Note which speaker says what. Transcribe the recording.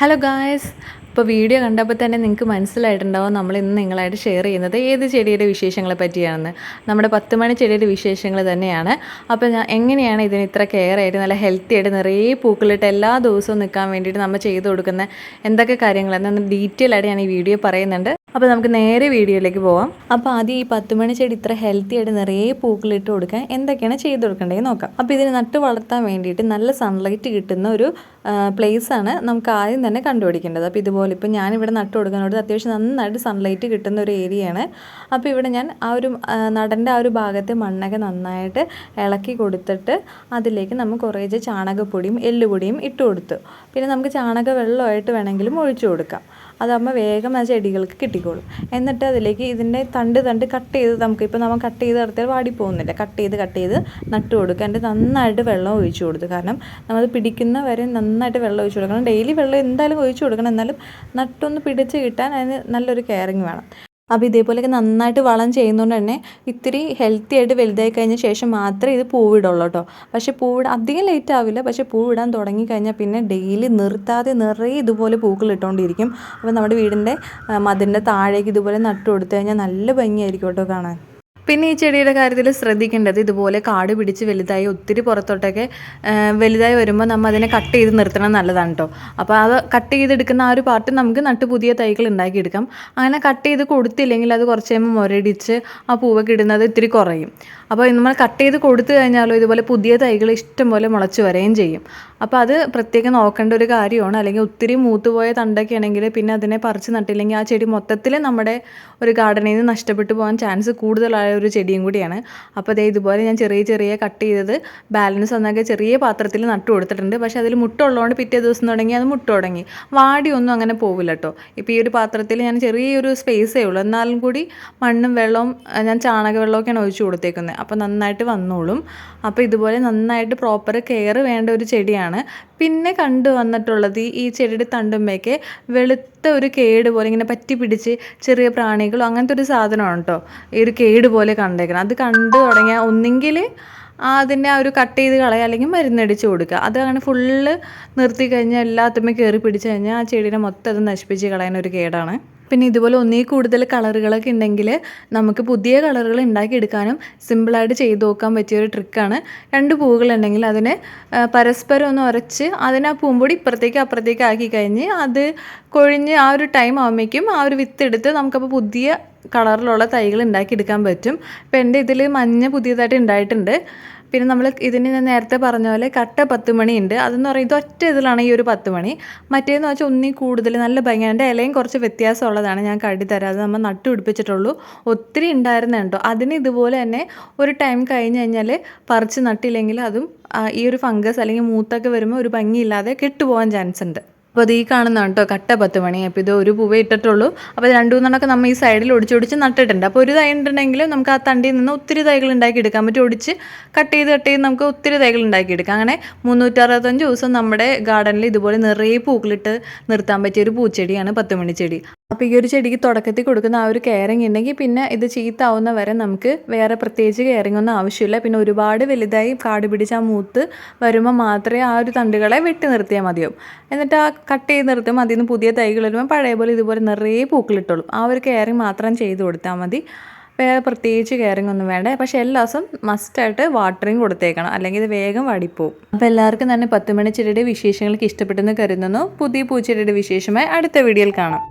Speaker 1: Hello guys ഇപ്പോൾ video കണ്ടപ്പോൾ തന്നെ നിങ്ങൾക്ക് മനസ്സിലായിട്ടുണ്ടാവും നമ്മൾ ഇന്ന് നിങ്ങളായിട്ട് ഷെയർ ചെയ്യുന്നത് ഏത് ചെടിയുടെ വിശേഷങ്ങളെ പറ്റിയാണെന്ന്. നമ്മുടെ പത്ത് മണി ചെടിയുടെ വിശേഷങ്ങൾ തന്നെയാണ്. അപ്പോൾ ഞാൻ എങ്ങനെയാണ് ഇതിന് ഇത്ര കെയർ ആയിട്ട് നല്ല ഹെൽത്തി ആയിട്ട് നിറയെ പൂക്കളിട്ട് എല്ലാ ദിവസവും നിൽക്കാൻ വേണ്ടിയിട്ട് നമ്മൾ ചെയ്തു കൊടുക്കുന്ന എന്തൊക്കെ കാര്യങ്ങളെന്ന് ഡീറ്റെയിൽ ആയിട്ട് ഞാൻ ഈ വീഡിയോ പറയുന്നുണ്ട്. അപ്പോൾ നമുക്ക് നേരെ വീഡിയോയിലേക്ക് പോവാം. അപ്പോൾ ആദ്യം ഈ പത്ത് മണി ചെടി ഇത്ര ഹെൽത്തി ആയിട്ട് നിറയെ പൂക്കളിട്ട് കൊടുക്കാൻ എന്തൊക്കെയാണ് ചെയ്ത് കൊടുക്കേണ്ടത് നോക്കാം. അപ്പോൾ ഇതിന് നട്ട് വളർത്താൻ വേണ്ടിയിട്ട് നല്ല സൺലൈറ്റ് കിട്ടുന്ന ഒരു പ്ലേസ് ആണ് നമുക്ക് ആദ്യം തന്നെ കണ്ടുപിടിക്കേണ്ടത്. അപ്പോൾ ഇതുപോലെ ഇപ്പോൾ ഞാനിവിടെ നട്ട് കൊടുക്കുന്നതോട് അത്യാവശ്യം നന്നായിട്ട് സൺലൈറ്റ് കിട്ടുന്ന ഒരു ഏരിയയാണ് അപ്പോൾ ഇവിടെ ഞാൻ ആ ഒരു നടന്റെ ആ ഒരു ഭാഗത്തെ മണ്ണൊക്കെ നന്നായിട്ട് ഇളക്കി കൊടുത്തിട്ട് അതിലേക്ക് നമുക്ക് കുറേശ്ശെ ചാണകപ്പൊടിയും എല്ലുപൊടിയും ഇട്ട് കൊടുത്തു. പിന്നെ നമുക്ക് ചാണക വെള്ളമായിട്ട് വേണമെങ്കിലും ഒഴിച്ചു കൊടുക്കാം. അതാകുമ്പോൾ വേഗം ആ ചെടികൾക്ക് കിട്ടിക്കോളും. എന്നിട്ട് അതിലേക്ക് ഇതിന്റെ തണ്ട് തണ്ട് കട്ട് ചെയ്ത് നമുക്ക് ഇപ്പോൾ നമ്മൾ കട്ട് ചെയ്ത് നടത്തിയാൽ വാടി പോകുന്നില്ല കട്ട് ചെയ്ത് കട്ട് ചെയ്ത് നട്ട് കൊടുക്കുക. എന്നിട്ട് നന്നായിട്ട് വെള്ളം ഒഴിച്ചു കൊടുത്തു. കാരണം നമ്മൾ പിടിക്കുന്ന വരെ നന്നായിട്ട് വെള്ളം ഒഴിച്ചു കൊടുക്കണം. ഡെയിലി വെള്ളം എന്തായാലും ഒഴിച്ചു കൊടുക്കണം. എന്നാലും നട്ടൊന്ന് പിടിച്ച് കിട്ടാൻ അതിന് നല്ലൊരു കെയറിങ് വേണം. അപ്പോൾ ഇതേപോലെയൊക്കെ നന്നായിട്ട് വളം ചെയ്യുന്നതുകൊണ്ട് തന്നെ ഇത്തിരി ഹെൽത്തി ആയിട്ട് വലുതായി കഴിഞ്ഞ ശേഷം മാത്രമേ ഇത് പൂവിടുള്ളൂ കേട്ടോ പക്ഷേ പൂവിട അധികം ലേറ്റ് ആവില്ല. പക്ഷേ പൂവിടാൻ തുടങ്ങിക്കഴിഞ്ഞാൽ പിന്നെ ഡെയിലി നിർത്താതെ നിറയെ ഇതുപോലെ പൂക്കൾ ഇട്ടുകൊണ്ടിരിക്കും. അപ്പോൾ നമ്മുടെ വീടിന്റെ മതിലിന്റെ താഴേക്ക് ഇതുപോലെ നട്ടു കൊടുത്തു കഴിഞ്ഞാൽ നല്ല ഭംഗിയായിരിക്കും കേട്ടോ കാണാൻ. പിന്നെ ഈ ചെടിയുടെ കാര്യത്തിൽ ശ്രദ്ധിക്കേണ്ടത് ഇതുപോലെ കാട് പിടിച്ച് വലുതായി ഒത്തിരി പുറത്തോട്ടൊക്കെ വലുതായി വരുമ്പോൾ നമ്മൾ അതിനെ കട്ട് ചെയ്ത് നിർത്തണം നല്ലതാണ് കേട്ടോ അപ്പോൾ അത് കട്ട് ചെയ്തെടുക്കുന്ന ആ ഒരു പാർട്ട് നമുക്ക് നട്ട് പുതിയ തൈകൾ ഉണ്ടാക്കിയെടുക്കാം. അങ്ങനെ കട്ട് ചെയ്ത് കൊടുത്തില്ലെങ്കിൽ അത് കുറച്ച് കഴിയുമ്പോൾ മുരടിച്ച് ആ പൂവൊക്കെ ഇടുന്നത് ഇത്തിരി കുറയും. അപ്പോൾ നമ്മൾ കട്ട് ചെയ്ത് കൊടുത്തു കഴിഞ്ഞാലോ ഇതുപോലെ പുതിയ തൈകൾ ഇഷ്ടം പോലെ മുളച്ച് വരികയും ചെയ്യും. അപ്പോൾ അത് പ്രത്യേകം നോക്കേണ്ട ഒരു കാര്യമാണ്. അല്ലെങ്കിൽ ഒത്തിരി മൂത്തുപോയ തണ്ടൊക്കെ ആണെങ്കിൽ പിന്നെ അതിനെ പറിച്ച് നട്ടില്ലെങ്കിൽ ആ ചെടി മൊത്തത്തിൽ നമ്മുടെ ഒരു ഗാർഡനിൽ നിന്ന് നഷ്ടപ്പെട്ടു പോകാൻ ചാൻസ് കൂടുതലായ ഒരു ചെടിയും കൂടിയാണ്. അപ്പോൾ അതേ ഇതുപോലെ ഞാൻ ചെറിയ ചെറിയ കട്ട് ചെയ്തത് ബാലൻസ് വന്നൊക്കെ ചെറിയ പാത്രത്തിൽ നട്ടു കൊടുത്തിട്ടുണ്ട്. പക്ഷേ അതിൽ മുട്ടുള്ളതുകൊണ്ട് പിറ്റേ ദിവസം തുടങ്ങി അത് മുട്ട തുടങ്ങി. വാടിയൊന്നും അങ്ങനെ പോവില്ല കേട്ടോ ഇപ്പോൾ ഈ ഒരു പാത്രത്തിൽ ഞാൻ ചെറിയൊരു സ്പേസേ ഉള്ളൂ. എന്നാലും കൂടി മണ്ണും വെള്ളവും ഞാൻ ചാണക വെള്ളമൊക്കെയാണ് ഒഴിച്ചു കൊടുത്തേക്കുന്നത്. അപ്പോൾ നന്നായിട്ട് വന്നോളും. അപ്പോൾ ഇതുപോലെ നന്നായിട്ട് പ്രോപ്പർ കെയർ വേണ്ട ഒരു ചെടിയാണ്. പിന്നെ കണ്ടു വന്നിട്ടുള്ളത് ഈ ചെടിയുടെ തണ്ടുമ്മയ്ക്ക് വെളുത്ത ഒരു കേട് പോലെ ഇങ്ങനെ പറ്റി പിടിച്ച് ചെറിയ പ്രാണികളോ അങ്ങനത്തെ ഒരു സാധനമാണ് കേട്ടോ. ഈ ഒരു കേട് പോലെ കണ്ടേക്കണം. അത് കണ്ടു തുടങ്ങിയാൽ ഒന്നെങ്കിൽ അതിന്റെ ആ ഒരു കട്ട് ചെയ്ത് കളയുക അല്ലെങ്കിൽ മരുന്നടിച്ച് കൊടുക്കുക. അത് അങ്ങനെ ഫുള്ള് നിർത്തി കഴിഞ്ഞാൽ എല്ലാത്തുമ്മേ കയറി പിടിച്ച് കഴിഞ്ഞാൽ ആ ചെടീനെ മൊത്തം അത് നശിപ്പിച്ച് കളയുന്ന ഒരു കേടാണ്. പിന്നെ ഇതുപോലെ ഒന്നേ കൂടുതൽ കളറുകളൊക്കെ ഉണ്ടെങ്കിൽ നമുക്ക് പുതിയ കളറുകൾ ഉണ്ടാക്കിയെടുക്കാനും സിമ്പിളായിട്ട് ചെയ്ത് നോക്കാൻ പറ്റിയൊരു ട്രിക്കാണ്. രണ്ട് പൂവുകളുണ്ടെങ്കിൽ അതിനെ പരസ്പരം ഒന്ന് ഉരച്ച് അതിനെ ആ പൂമ്പൊടി ഇപ്പുറത്തേക്ക് അപ്പുറത്തേക്ക് ആക്കി കഴിഞ്ഞ് അത് കൊഴിഞ്ഞ് ആ ഒരു ടൈം ആകുമ്പോഴേക്കും ആ ഒരു വിത്ത് എടുത്ത് നമുക്കപ്പോൾ പുതിയ കളറിലുള്ള തൈകൾ ഉണ്ടാക്കിയെടുക്കാൻ പറ്റും. ഇപ്പം എന്റെ ഇതിൽ മഞ്ഞ പുതിയതായിട്ട് ഉണ്ടായിട്ടുണ്ട്. പിന്നെ നമ്മൾ ഇതിന് ഞാൻ നേരത്തെ പറഞ്ഞ പോലെ കട്ട പത്ത് മണി ഉണ്ട് അതെന്ന് പറയുന്നത് ഒറ്റ ഇതിലാണ് ഈ ഒരു പത്ത് മണി മറ്റേന്ന് വെച്ചാൽ ഒന്നി കൂടുതൽ നല്ല ഭംഗി എന്റെ ഇലയും കുറച്ച് വ്യത്യാസമുള്ളതാണ്. ഞാൻ കടി തരാം. അത് നമ്മൾ നട്ടു പിടിപ്പിച്ചിട്ടുള്ളൂ. ഒത്തിരി ഉണ്ടായിരുന്നുണ്ടോ അതിന് ഇതുപോലെ തന്നെ ഒരു ടൈം കഴിഞ്ഞ് കഴിഞ്ഞാൽ പറിച്ച് നട്ടില്ലെങ്കിൽ അതും ഈ ഒരു ഫംഗസ് അല്ലെങ്കിൽ മൂത്തൊക്കെ വരുമ്പോൾ ഒരു ഭംഗിയില്ലാതെ കെട്ടുപോകാൻ ചാൻസ് ഉണ്ട്. അപ്പോൾ അത് ഈ കാണുന്നതാണ് കേട്ടോ കട്ട പത്ത് മണി. അപ്പോൾ ഇത് ഒരു പൂവേ ഇട്ടിട്ടുള്ളൂ. അപ്പോൾ രണ്ട് മൂന്നെണ്ണമൊക്കെ നമ്മൾ ഈ സൈഡിൽ ഒടിച്ചൊടിച്ച് നട്ടിട്ടുണ്ട്. അപ്പോൾ ഒരു തൈ ഉണ്ടെങ്കിൽ നമുക്ക് ആ തണ്ടിയിൽ നിന്ന് ഒത്തിരി തൈകൾ ഉണ്ടാക്കി എടുക്കാൻ പറ്റും. ഒടിച്ച് കട്ട് ചെയ്ത് കട്ട് ചെയ്ത് നമുക്ക് ഒത്തിരി തൈകൾ ഉണ്ടാക്കിയെടുക്കാം അങ്ങനെ മുന്നൂറ്ററുപത്തഞ്ച് ദിവസം നമ്മുടെ ഗാർഡനിൽ ഇതുപോലെ നിറയെ പൂക്കളിട്ട് നിർത്താൻ പറ്റിയ ഒരു പൂച്ചെടിയാണ് പത്ത് മണിച്ചെടി അപ്പോൾ ഈ ഒരു ചെടിക്ക് തുടക്കത്തിൽ കൊടുക്കുന്ന ആ ഒരു കെയറിങ് ഉണ്ടെങ്കിൽ പിന്നെ ഇത് ചീത്താവുന്ന വരെ നമുക്ക് വേറെ പ്രത്യേകിച്ച് കെയറിങ് ഒന്നും ആവശ്യമില്ല. പിന്നെ ഒരുപാട് വലുതായി കാട് പിടിച്ച് ആ മൂത്ത് വരുമ്പോൾ മാത്രമേ ആ ഒരു തണ്ടുകളെ വെട്ടി നിർത്തിയാൽ മതിയാവും. എന്നിട്ട് ആ കട്ട് ചെയ്ത് നിർത്തും അതിൽ നിന്ന് പുതിയ തൈകൾ വരുമ്പോൾ പഴയ പോലെ ഇതുപോലെ നിറയെ പൂക്കളിട്ടുള്ളൂ ആ ഒരു കെയറിങ് മാത്രം ചെയ്ത് കൊടുത്താൽ മതി. വേറെ പ്രത്യേകിച്ച് കെയറിങ് ഒന്നും വേണ്ട. പക്ഷേ എല്ലാ ദിവസം മസ്റ്റായിട്ട് വാട്ടറിങ് കൊടുത്തേക്കണം. അല്ലെങ്കിൽ ഇത് വേഗം വടിപ്പോവും. അപ്പോൾ എല്ലാവർക്കും തന്നെ പത്ത് മണി ചെടിയുടെ വിശേഷങ്ങൾക്ക് ഇഷ്ടപ്പെട്ടെന്ന് കരുതുന്നു. പുതിയ പൂച്ചെടിയുടെ വിശേഷമായി അടുത്ത വീഡിയോയിൽ കാണാം.